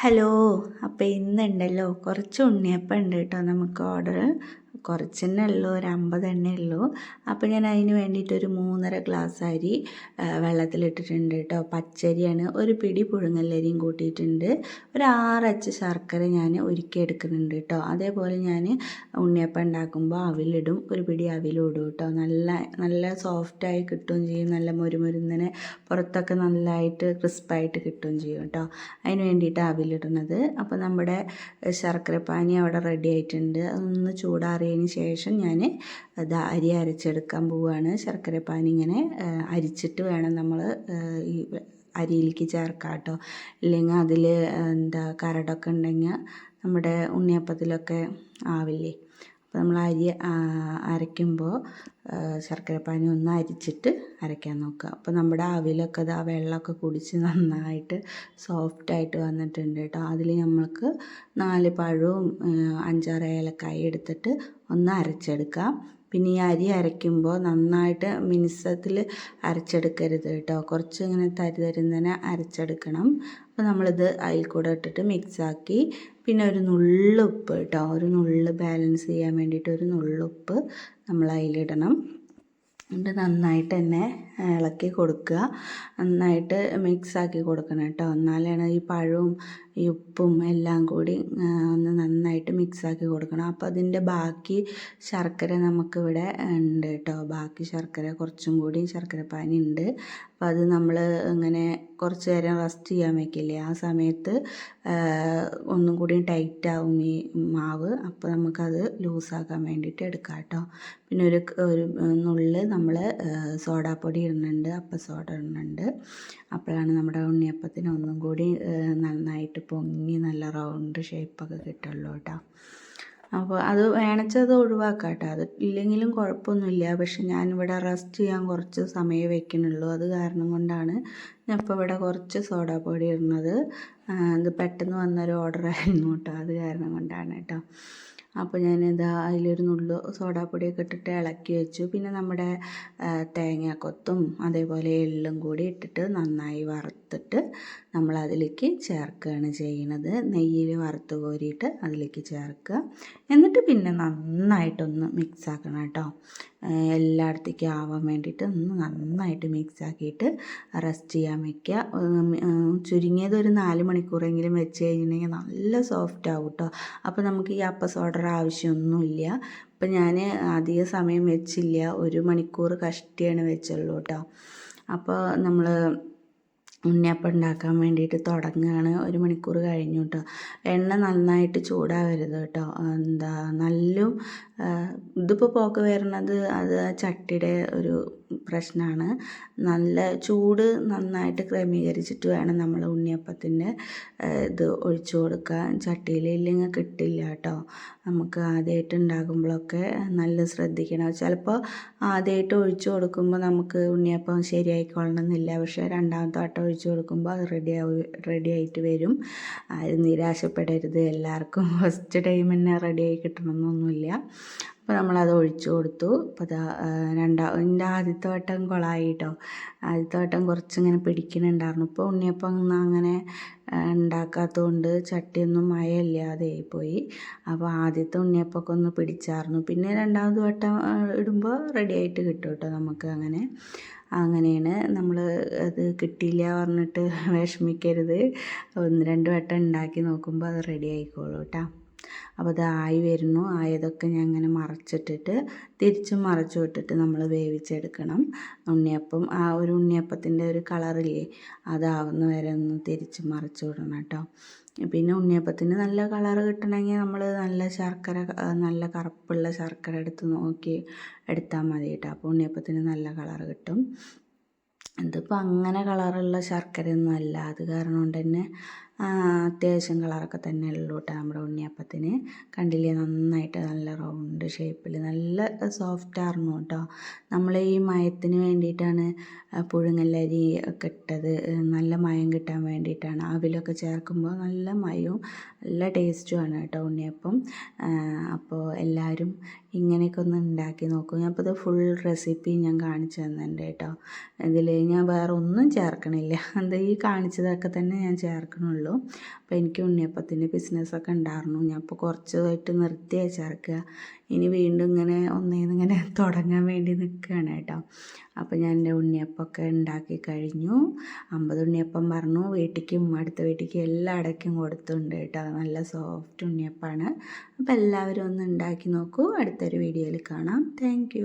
Hello അപ്പോൾ ഇന്നുണ്ടല്ലോ കുറച്ച് ഉണ്ണിയപ്പം ഉണ്ട് കേട്ടോ നമുക്ക് ഓർഡർ കുറച്ച് തന്നെ ഉള്ളൂ ഒരു അമ്പത് എണ്ണേ ഉള്ളൂ. അപ്പോൾ ഞാൻ അതിന് വേണ്ടിയിട്ടൊരു മൂന്നര ഗ്ലാസ് അരി വെള്ളത്തിലിട്ടിട്ടുണ്ട് കേട്ടോ. പച്ചരിയാണ് ഒരു പിടി പുഴുങ്ങല്ലരിയും കൂട്ടിയിട്ടുണ്ട്. ഒരു ആറച്ച് ശർക്കര ഞാൻ ഉരുക്കി എടുക്കുന്നുണ്ട് കേട്ടോ. അതേപോലെ ഞാൻ ഉണ്ണിയപ്പം ഉണ്ടാക്കുമ്പോൾ അവിലിടും ഒരു പിടി അവിലും ഇടും കേട്ടോ. നല്ല നല്ല സോഫ്റ്റായി കിട്ടുകയും ചെയ്യും നല്ല മുരുമുരുന്നനെ പുറത്തൊക്കെ നല്ലതായിട്ട് ക്രിസ്പായിട്ട് കിട്ടുകയും ചെയ്യും കേട്ടോ. അതിന് വേണ്ടിയിട്ട് അവിലിടുന്നത്. അപ്പോൾ നമ്മുടെ ശർക്കരപ്പാനി അവിടെ റെഡി ആയിട്ടുണ്ട്. അതൊന്ന് ചൂടാറിയതിന് ശേഷം ഞാൻ അത് അരി അരച്ചെടുക്കാൻ പോവുകയാണ് ശർക്കരപ്പാനി ഇങ്ങനെ ആ, അരിച്ചിട്ട് വേണം നമ്മൾ ഈ അരിയിലേക്ക് ചേർക്കാം കേട്ടോ. ഇല്ലെങ്കിൽ അതിൽ എന്താ കരടൊക്കെ ഉണ്ടെങ്കിൽ നമ്മുടെ ഉണ്ണിയപ്പത്തിലൊക്കെ ആവില്ലേ? അപ്പോൾ നമ്മൾ അരി അരയ്ക്കുമ്പോൾ ശർക്കരപ്പാനി ഒന്ന് അരിച്ചിട്ട് അരയ്ക്കാൻ നോക്കുക. അപ്പോൾ നമ്മുടെ അവിലൊക്കെ അത് ആ വെള്ളമൊക്കെ കുടിച്ച് നന്നായിട്ട് സോഫ്റ്റായിട്ട് വന്നിട്ടുണ്ട് കേട്ടോ. അതിൽ നമ്മൾക്ക് നാല് പഴവും അഞ്ചാറ് ഏലക്കായ എടുത്തിട്ട് ഒന്ന് അരച്ചെടുക്കാം. പിന്നെ ഈ അരി അരയ്ക്കുമ്പോൾ നന്നായിട്ട് മിനിസത്തിൽ അരച്ചെടുക്കരുത് കേട്ടോ. കുറച്ച് ഇങ്ങനെ തരി തരുന്നതിനെ അരച്ചെടുക്കണം. അപ്പോൾ നമ്മളിത് അതിൽ കൂടെ ഇട്ടിട്ട് മിക്സാക്കി പിന്നെ ഒരു നുള്ളുപ്പ് കേട്ടോ. ഒരു നുള്ള് ബാലൻസ് ചെയ്യാൻ വേണ്ടിയിട്ട് ഒരു നുള്ളുപ്പ് നമ്മൾ അതിലിടണം. എന്നിട്ട് നന്നായിട്ട് തന്നെ ഇളക്കി കൊടുക്കുക. നന്നായിട്ട് മിക്സ് ആക്കി കൊടുക്കണം കേട്ടോ. എന്നാലാണ് ഈ പഴവും ഈ ഉപ്പും എല്ലാം കൂടി ഒന്ന് നന്നായിട്ട് മിക്സ് ആക്കി കൊടുക്കണം. അപ്പോൾ അതിന്റെ ബാക്കി ശർക്കര നമുക്കിവിടെ ഉണ്ട് കേട്ടോ. ബാക്കി ശർക്കര കുറച്ചും കൂടി ശർക്കര പാനി ഉണ്ട്. അപ്പോൾ അത് നമ്മൾ ഇങ്ങനെ കുറച്ച് നേരം റെസ്റ്റ് ചെയ്യാൻ വെക്കില്ലേ? ആ സമയത്ത് ഒന്നും കൂടി ടൈറ്റ് ആവും ഈ മാവ്. അപ്പോൾ നമുക്കത് ലൂസാക്കാൻ വേണ്ടിയിട്ട് എടുക്കാം കേട്ടോ. പിന്നെ ഒരു ഒരു നുള്ള് നമ്മൾ സോഡാപ്പൊടി ഇടുന്നുണ്ട് അപ്പം സോഡ ഇടുന്നുണ്ട്. അപ്പോഴാണ് നമ്മുടെ ഉണ്ണിയപ്പത്തിന് ഒന്നും കൂടി നന്നായിട്ട് പൊങ്ങി നല്ല റൗണ്ട് ഷേപ്പൊക്കെ കിട്ടുള്ളൂ കേട്ടോ അപ്പോൾ അത് വേണച്ചത് ഒഴിവാക്കാം കേട്ടോ അത് ഇല്ലെങ്കിലും കുഴപ്പമൊന്നുമില്ല. പക്ഷെ ഞാനിവിടെ റെസ്റ്റ് ചെയ്യാൻ കുറച്ച് സമയം വെക്കണുള്ളൂ അത് കാരണം കൊണ്ടാണ് ഞാൻ ഇപ്പോൾ ഇവിടെ കുറച്ച് സോഡാപ്പൊടി ഇടുന്നത്. അത് പെട്ടെന്ന് വന്നൊരു ഓർഡർ ആയിരുന്നു കേട്ടോ അത് കാരണം കൊണ്ടാണ് കേട്ടോ അപ്പോൾ ഞാൻ ഞാനിത് അതിലൊരു നുള്ളു സോഡാപ്പൊടിയൊക്കെ ഇട്ടിട്ട് ഇളക്കി വെച്ചു. പിന്നെ നമ്മുടെ തേങ്ങാക്കൊത്തും അതേപോലെ എള്ളും കൂടി ഇട്ടിട്ട് നന്നായി വറുത്തിട്ട് നമ്മൾ അതിലേക്ക് ചേർക്കുകയാണ് ചെയ്യുന്നത്. നെയ്യിൽ വറുത്ത് കോരിയിട്ട് അതിലേക്ക് ചേർക്കുക. എന്നിട്ട് പിന്നെ നന്നായിട്ടൊന്ന് മിക്സ് ആക്കണം കേട്ടോ. എല്ലായിടത്തേക്കും ആവാൻ വേണ്ടിയിട്ട് ഒന്ന് നന്നായിട്ട് മിക്സ് ആക്കിയിട്ട് റെസ്റ്റ് ചെയ്യാൻ ഉം, ചുരുങ്ങിയത് ഒരു നാല് മണിക്കൂറെങ്കിലും വെച്ച് കഴിഞ്ഞിട്ടുണ്ടെങ്കിൽ നല്ല സോഫ്റ്റ് ആവും കേട്ടോ. അപ്പോൾ നമുക്ക് ഈ അപ്പ സോഡർ ആവശ്യമൊന്നുമില്ല. അപ്പം ഞാൻ അധിക സമയം വെച്ചില്ല. ഒരു മണിക്കൂർ കഷ്ടിയാണ് വെച്ചുള്ളൂ കേട്ടോ. അപ്പോൾ നമ്മൾ ഉണ്ണിയപ്പം ഉണ്ടാക്കാൻ വേണ്ടിയിട്ട് തുടങ്ങുകയാണ്. ഒരു മണിക്കൂർ കഴിഞ്ഞു കേട്ടോ എണ്ണ നന്നായിട്ട് ചൂടാവരുത് കേട്ടോ എന്താ നല്ല ഇതിപ്പോൾ പോക്ക് വരുന്നത് അത് ആ ചട്ടിയുടെ ഒരു പ്രശ്നമാണ് നല്ല ചൂട് നന്നായിട്ട് ക്രമീകരിച്ചിട്ട് വേണം നമ്മൾ ഉണ്ണിയപ്പത്തിന്റെ ഇത് ഒഴിച്ചു കൊടുക്കാൻ ചട്ടിയിൽ ഇല്ലെങ്കിൽ കിട്ടില്ല കേട്ടോ നമുക്ക് ആദ്യമായിട്ട് ഉണ്ടാകുമ്പോഴൊക്കെ നല്ല ശ്രദ്ധിക്കണം. ചിലപ്പോൾ ആദ്യമായിട്ട് ഒഴിച്ചു കൊടുക്കുമ്പോൾ നമുക്ക് ഉണ്ണിയപ്പം ശരിയായിക്കൊള്ളണമെന്നില്ല. പക്ഷേ രണ്ടാമത്തെ വട്ടം ഒഴിച്ചു കൊടുക്കുമ്പോൾ അത് റെഡി ആവും റെഡി ആയിട്ട് വരും. അത് നിരാശപ്പെടരുത്. എല്ലാവർക്കും ഫസ്റ്റ് ടൈം തന്നെ റെഡി ആയി കിട്ടണമെന്നൊന്നുമില്ല. അപ്പോൾ നമ്മളത് ഒഴിച്ചു കൊടുത്തു. അപ്പോൾ അതാ രണ്ടാ എന്റെ ആദ്യത്തെ വട്ടം കൊളായി കേട്ടോ ആദ്യത്തെ വട്ടം കുറച്ചിങ്ങനെ പിടിക്കുന്നുണ്ടായിരുന്നു ഇപ്പോൾ ഉണ്ണിയപ്പം അങ്ങനെ ഉണ്ടാക്കാത്തതുകൊണ്ട് ചട്ടിയൊന്നും മയമില്ലാതെ പോയി അപ്പോൾ ആദ്യത്തെ ഉണ്ണിയപ്പൊക്കെ ഒന്ന് പിടിച്ചായിരുന്നു പിന്നെ രണ്ടാമത് വട്ടം ഇടുമ്പോൾ റെഡി ആയിട്ട് കിട്ടും കേട്ടോ നമുക്ക് അങ്ങനെ. അങ്ങനെയാണ് നമ്മൾ അത് കിട്ടിയില്ല പറഞ്ഞിട്ട് വിഷമിക്കരുത്. ഒന്ന് രണ്ട് വട്ടം ഉണ്ടാക്കി നോക്കുമ്പോൾ അത് റെഡി ആയിക്കോളൂ കേട്ടോ അപ്പോൾ അത് ആയി വരുന്നു. ആയതൊക്കെ ഞാൻ അങ്ങനെ മറച്ചിട്ടിട്ട് തിരിച്ചും മറച്ചു വിട്ടിട്ട് നമ്മൾ വേവിച്ചെടുക്കണം. ഉണ്ണിയപ്പം ആ ഒരു ഉണ്ണിയപ്പത്തിന്റെ ഒരു കളറില്ലേ അതാവുന്ന വരെ ഒന്ന് തിരിച്ച് മറിച്ച് വിടണം കേട്ടോ. പിന്നെ ഉണ്ണിയപ്പത്തിന് നല്ല കളർ കിട്ടണമെങ്കിൽ നമ്മൾ നല്ല ശർക്കര നല്ല കറുപ്പുള്ള ശർക്കര എടുത്ത് നോക്കി എടുത്താൽ മതി കേട്ടോ. അപ്പോൾ ഉണ്ണിയപ്പത്തിന് നല്ല കളർ കിട്ടും. ഇതിപ്പോൾ അങ്ങനെ കളറുള്ള ശർക്കരയൊന്നും അല്ല. അത് കാരണം കൊണ്ട് തന്നെ അത്യാവശ്യം കളറൊക്കെ തന്നെ ഉള്ളൂ നമ്മുടെ ഉണ്ണിയപ്പത്തിന്. കണ്ടില്ലേ? നന്നായിട്ട് നല്ല റൗണ്ട് ഷേപ്പിൽ നല്ല സോഫ്റ്റ് ആയിരുന്നു കേട്ടോ. നമ്മൾ ഈ മയത്തിന് വേണ്ടിയിട്ടാണ് പുഴുങ്ങല്ലരി ഒക്കെ ഇട്ടത് നല്ല മയം കിട്ടാൻ വേണ്ടിയിട്ടാണ്. അവിലൊക്കെ ചേർക്കുമ്പോൾ നല്ല മയവും നല്ല ടേസ്റ്റുമാണ് കേട്ടോ ഉണ്ണിയപ്പം. അപ്പോൾ എല്ലാവരും ഇങ്ങനെയൊക്കെ ഒന്ന് ഉണ്ടാക്കി നോക്കും. ഞാൻ ഇപ്പോൾ ഇത് ഫുൾ റെസിപ്പി ഞാൻ കാണിച്ചു തന്നിട്ടുണ്ട് കേട്ടോ. ഇതിൽ ഞാൻ വേറെ ഒന്നും ചേർക്കണില്ല. അത് ഈ കാണിച്ചതൊക്കെ തന്നെ ഞാൻ ചേർക്കണുള്ളൂ. ഉള്ളൂ. അപ്പോൾ എനിക്ക് ഉണ്ണിയപ്പത്തിന്റെ ബിസിനസ്സൊക്കെ ഉണ്ടായിരുന്നു. ഞാൻ ഇപ്പോൾ കുറച്ചായിട്ട് നിർത്തി വെച്ചിറക്കുക ഇനി വീണ്ടും ഇങ്ങനെ ഒന്നേന്ന് ഇങ്ങനെ തുടങ്ങാൻ വേണ്ടി നിൽക്കുകയാണ് കേട്ടോ. അപ്പോൾ ഞാൻ എന്റെ ഉണ്ണിയപ്പമൊക്കെ ഉണ്ടാക്കി കഴിഞ്ഞു. അമ്പത് ഉണ്ണിയപ്പം പറഞ്ഞു. വീട്ടിലേക്കും അടുത്ത വീട്ടിലേക്കും എല്ലായിടയ്ക്കും കൊടുത്തുണ്ട് കേട്ടോ. നല്ല സോഫ്റ്റ് ഉണ്ണിയപ്പമാണ് അപ്പോൾ എല്ലാവരും ഒന്ന് ഉണ്ടാക്കി നോക്കൂ. അടുത്തൊരു വീഡിയോയിൽ കാണാം. താങ്ക്